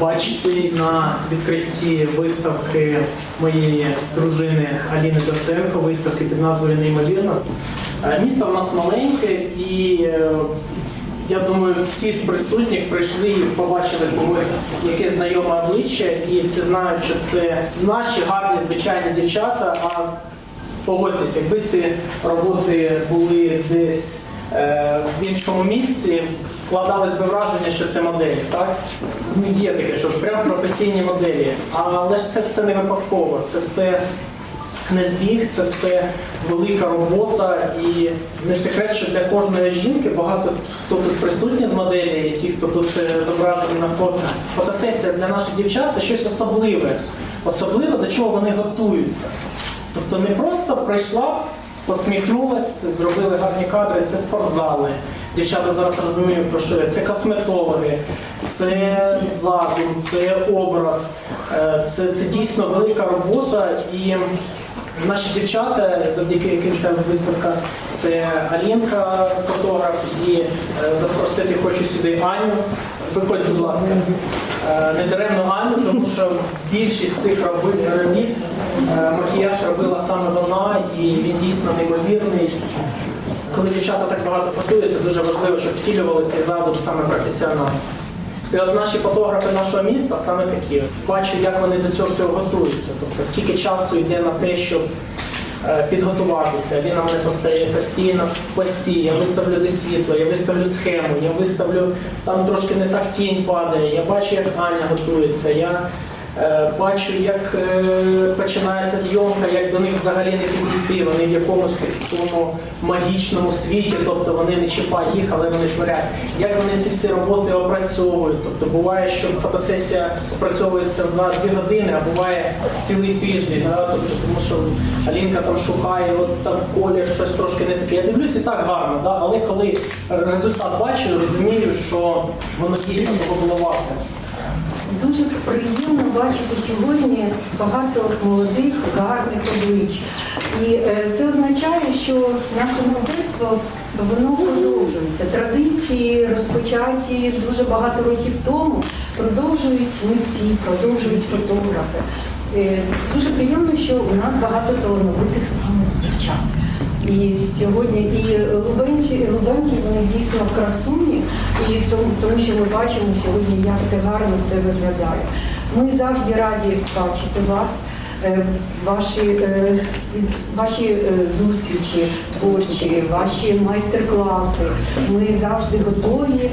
бачити на відкритті виставки моєї дружини Аліни Доценко, виставки під назвою Неймовірно. Е, Місто в нас маленьке і е, я думаю, всі з присутніх прийшли і побачили когось, яке знайоме обличчя, і всі знають, що це наші гарні звичайні дівчата. А погодьтеся, якби ці роботи були десь в іншому місці, складалось би враження, що це моделі, так? Ну, Є таке, що прям професійні моделі. Але ж це все не випадково, це все не збіг, це все велика робота і не секрет, що для кожної жінки багато хто тут присутні з моделі, і ті, хто тут е, зображені на фото. Фотосесія для наших дівчат це щось особливе. Особливе, до чого вони готуються. Тобто не просто прийшла, посміхнулась, зробили гарні кадри, це спортзали. Дівчата зараз розуміють, про що я. це косметологи, це задум, це образ, Е, це, це дійсно велика робота. І наші дівчата, завдяки яким ця виставка, це Алінка, фотограф, і е, запросити хочу сюди Аню. Виходь, будь ласка. Е, Не даремно Аню, тому що більшість цих робіт, е, макіяж робила саме вона, і він дійсно неймовірний. Коли дівчата так багато фотуються, дуже важливо, щоб втілювали цей задум саме професіонали. І от наші фотографи нашого міста саме такі. Бачу, як вони до цього всього готуються. Тобто скільки часу йде на те, щоб підготуватися. Він на мене постає постійно пості, я виставлю до світло, я виставлю схему, я виставлю там трошки не так тінь падає. Я бачу, як Аня готується. Я е, бачу, як е, починається зйомка, як до них взагалі не підійти. Вони в якомусь такому магічному світі, тобто вони не чіпають їх, але вони творять. Як вони ці всі роботи опрацьовують? Тобто буває, що фотосесія опрацьовується за дві години, а буває цілий тиждень. Да? Тобто, тому що Алінка там шукає, от там колір, щось трошки не таке. Я дивлюся, і так гарно, да? але коли результат бачу, розумію, що воно дійсно було варте. Дуже приємно бачити сьогодні багато молодих, гарних облич. І е, це означає, що наше мистецтво воно продовжується. Традиції розпочаті дуже багато років тому, продовжують митці, продовжують фотографи. Е, Дуже приємно, що у нас багато талановитих саме дівчат. І сьогодні і лубенці, лубенки вони дійсно красуні, і тому, тому що ми бачимо сьогодні, як це гарно все виглядає. Ми завжди раді бачити вас, е, ваші, е, ваші е, зустрічі творчі, ваші майстер-класи. Ми завжди готові,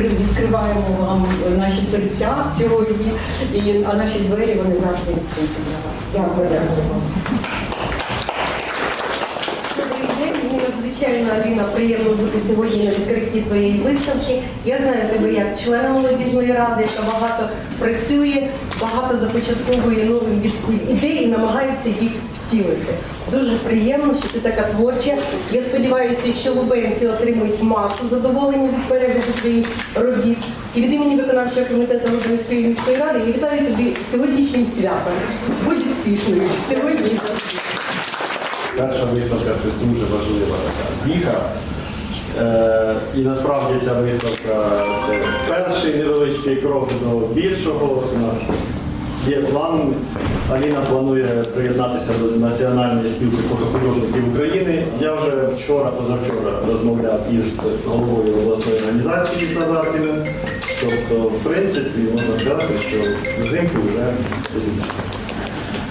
відкриваємо вам наші серця сьогодні, і, а наші двері вони завжди відкриті для вас. Дякую. Дякую. Мені надзвичайно Аліна приємно бути сьогодні на відкритті твоєї виставки. Я знаю тебе як члена молодіжної ради, яка багато працює, багато започатковує нових ід- ідей і намагається їх втілити. Дуже приємно, що ти така творча. Я сподіваюся, що лубенці отримують масу задоволення від перегляду своїх робіт. І від імені виконавчого комітету Лубенської міської ради я вітаю тобі сьогоднішнім святом. Будь успішною сьогодні. Перша виставка це дуже важлива така. Е, і насправді ця виставка це перший невеличкий крок до більшого. У нас є план. Аліна планує приєднатися до Національної спілки фотохудожників України. Я вже вчора, позавчора розмовляв із головою обласної організації Назаркіним. Тобто, в принципі, можна сказати, що взимку вже.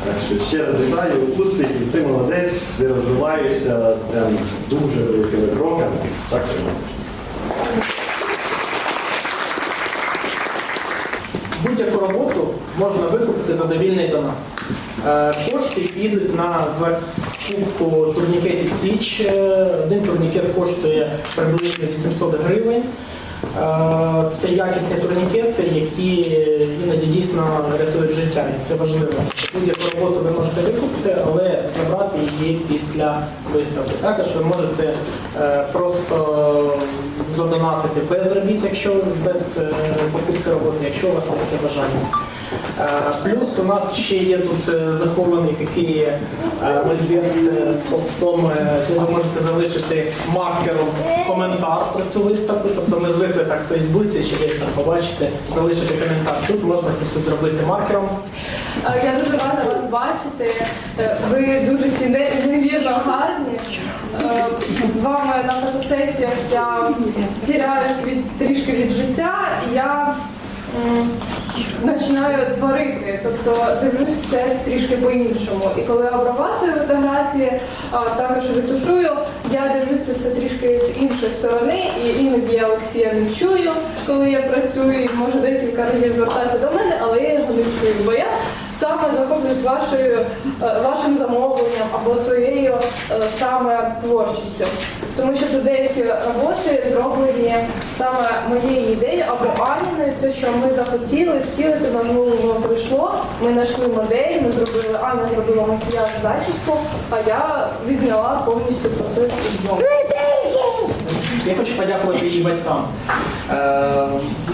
Так що ще раз вітаю, успіхів, ти молодець, ти розвиваєшся прям дуже великими кроками. Так що Будь-яку роботу можна викупити за довільний донат. Е, Кошти підуть на закупку турнікетів Січ. Е, Один турнікет коштує приблизно 800 гривень. Е, Це якісні турнікети, які іноді дійсно рятують життя, і це важливо. Будь-яку роботу ви можете викупити, але забрати її після виставки. Також ви можете е, просто задонатити без робіт, якщо без е, покупки роботи, якщо у вас є таке бажання. Е, Плюс у нас ще є тут е, захований такий е, медведь е, з постом, де ви можете залишити маркером коментар про цю виставку. Тобто ми звикли так в Фейсбуці чи десь там побачити, залишити коментар. Тут можна це все зробити маркером. Я дуже рада вас бачити. Ви дуже всі не- неймовірно гарні. З вами на фотосесіях я тіряюсь від трішки від життя. Я починаю творити, тобто дивлюсь все трішки по-іншому. І коли обрабатую фотографії, а також ретушую, я дивлюсь це все трішки з іншої сторони, і іноді я Олексія не чую, коли я працюю, і може декілька разів звертатися до мене, але я його не чую, бо я саме захоплююсь вашою, е, вашим замовленням або своєю е, саме творчістю. Тому що тут деякі роботи зроблені саме моєю ідеєю або Аніної, те, що ми захотіли втілити, воно прийшло. Ми знайшли модель, ми зробили, Аня зробила макіяж зачіску, а я відзняла повністю процес зйомки. Я хочу подякувати її батькам. Е,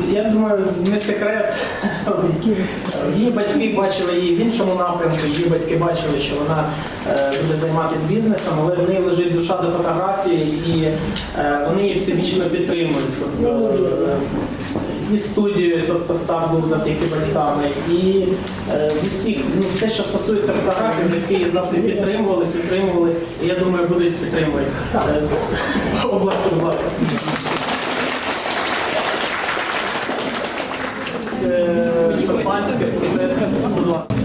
я думаю, не секрет. Її батьки бачили її в іншому напрямку, її батьки бачили, що вона е, буде займатися бізнесом, але в неї лежить душа до фотографії і е, вони її всебічно підтримують. Тобто, е, зі студією, тобто старт був завдяки батьками. І е, усіх, ну, все, що стосується фотографії, батьки її завжди підтримували, підтримували, і я думаю, будуть підтримувати. Е, Обласку, будь ласка. Луганське, будь ласка.